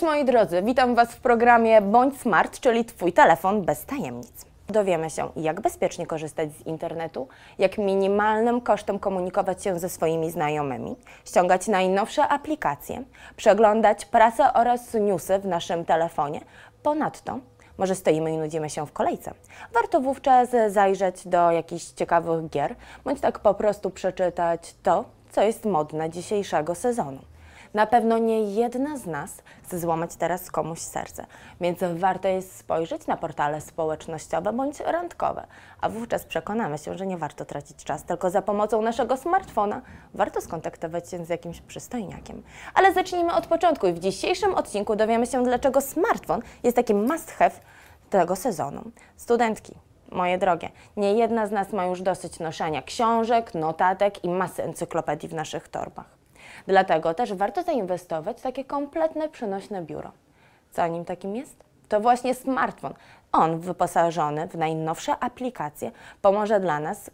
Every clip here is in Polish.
Cześć moi drodzy, witam Was w programie Bądź Smart, czyli Twój telefon bez tajemnic. Dowiemy się, jak bezpiecznie korzystać z internetu, jak minimalnym kosztem komunikować się ze swoimi znajomymi, ściągać najnowsze aplikacje, przeglądać prasę oraz newsy w naszym telefonie. Ponadto może stoimy i nudzimy się w kolejce. Warto wówczas zajrzeć do jakichś ciekawych gier, bądź tak po prostu przeczytać to, co jest modne dzisiejszego sezonu. Na pewno nie jedna z nas chce złamać teraz komuś serce, więc warto jest spojrzeć na portale społecznościowe bądź randkowe, a wówczas przekonamy się, że nie warto tracić czas, tylko za pomocą naszego smartfona warto skontaktować się z jakimś przystojniakiem. Ale zacznijmy od początku i w dzisiejszym odcinku dowiemy się, dlaczego smartfon jest takim must have tego sezonu. Studentki, moje drogie, nie jedna z nas ma już dosyć noszenia książek, notatek i masy encyklopedii w naszych torbach. Dlatego też warto zainwestować w takie kompletne, przenośne biuro. Co nim takim jest? To właśnie smartfon. On, wyposażony w najnowsze aplikacje, pomoże dla nas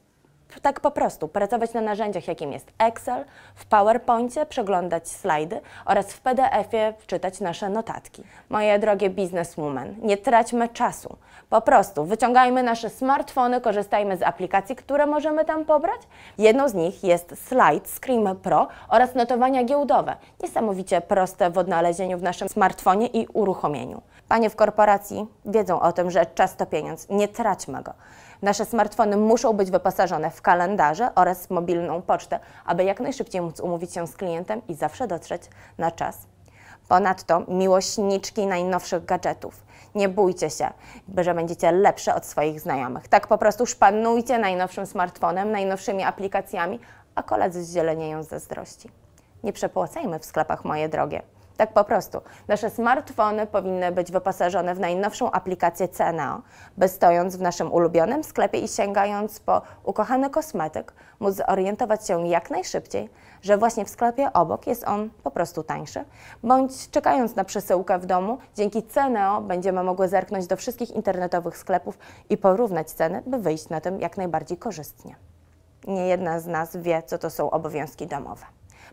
tak po prostu pracować na narzędziach, jakim jest Excel, w PowerPoincie przeglądać slajdy oraz w PDF-ie wczytać nasze notatki. Moje drogie bizneswoman, nie traćmy czasu. Po prostu wyciągajmy nasze smartfony, korzystajmy z aplikacji, które możemy tam pobrać. Jedną z nich jest Slide Scream Pro oraz notowania giełdowe. Niesamowicie proste w odnalezieniu w naszym smartfonie i uruchomieniu. Panie w korporacji wiedzą o tym, że czas to pieniądz. Nie traćmy go. Nasze smartfony muszą być wyposażone w kalendarze oraz mobilną pocztę, aby jak najszybciej móc umówić się z klientem i zawsze dotrzeć na czas. Ponadto miłośniczki najnowszych gadżetów. Nie bójcie się, że będziecie lepsze od swoich znajomych. Tak po prostu szpanujcie najnowszym smartfonem, najnowszymi aplikacjami, a koledzy zzielenieją z zazdrości. Nie przepłacajmy w sklepach, moje drogie. Tak po prostu. Nasze smartfony powinny być wyposażone w najnowszą aplikację CNO, by stojąc w naszym ulubionym sklepie i sięgając po ukochany kosmetyk, móc zorientować się jak najszybciej, że właśnie w sklepie obok jest on po prostu tańszy, bądź czekając na przesyłkę w domu, dzięki CNO będziemy mogły zerknąć do wszystkich internetowych sklepów i porównać ceny, by wyjść na tym jak najbardziej korzystnie. Nie jedna z nas wie, co to są obowiązki domowe.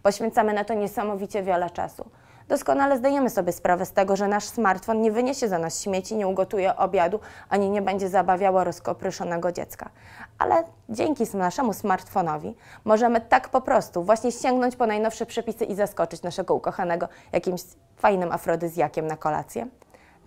Poświęcamy na to niesamowicie wiele czasu. Doskonale zdajemy sobie sprawę z tego, że nasz smartfon nie wyniesie za nas śmieci, nie ugotuje obiadu, ani nie będzie zabawiało rozkopryszonego dziecka. Ale dzięki naszemu smartfonowi możemy tak po prostu właśnie sięgnąć po najnowsze przepisy i zaskoczyć naszego ukochanego jakimś fajnym afrodyzjakiem na kolację.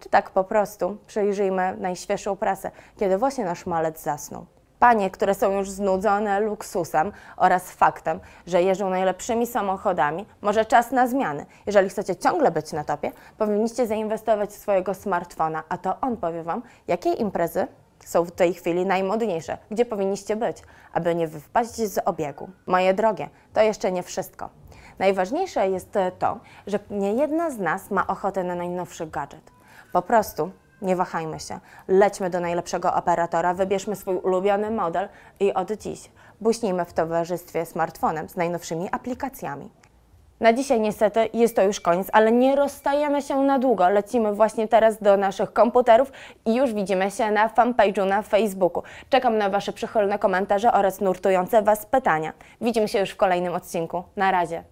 Czy tak po prostu przyjrzyjmy najświeższą prasę, kiedy właśnie nasz malec zasnął. Panie, które są już znudzone luksusem oraz faktem, że jeżdżą najlepszymi samochodami, może czas na zmiany. Jeżeli chcecie ciągle być na topie, powinniście zainwestować w swojego smartfona, a to on powie Wam, jakie imprezy są w tej chwili najmodniejsze, gdzie powinniście być, aby nie wypaść z obiegu. Moje drogie, to jeszcze nie wszystko. Najważniejsze jest to, że nie jedna z nas ma ochotę na najnowszy gadżet. Po prostu nie wahajmy się, lećmy do najlepszego operatora, wybierzmy swój ulubiony model i od dziś buśnijmy w towarzystwie smartfonem z najnowszymi aplikacjami. Na dzisiaj niestety jest to już koniec, ale nie rozstajemy się na długo. Lecimy właśnie teraz do naszych komputerów i już widzimy się na fanpage'u na Facebooku. Czekam na Wasze przychylne komentarze oraz nurtujące Was pytania. Widzimy się już w kolejnym odcinku. Na razie.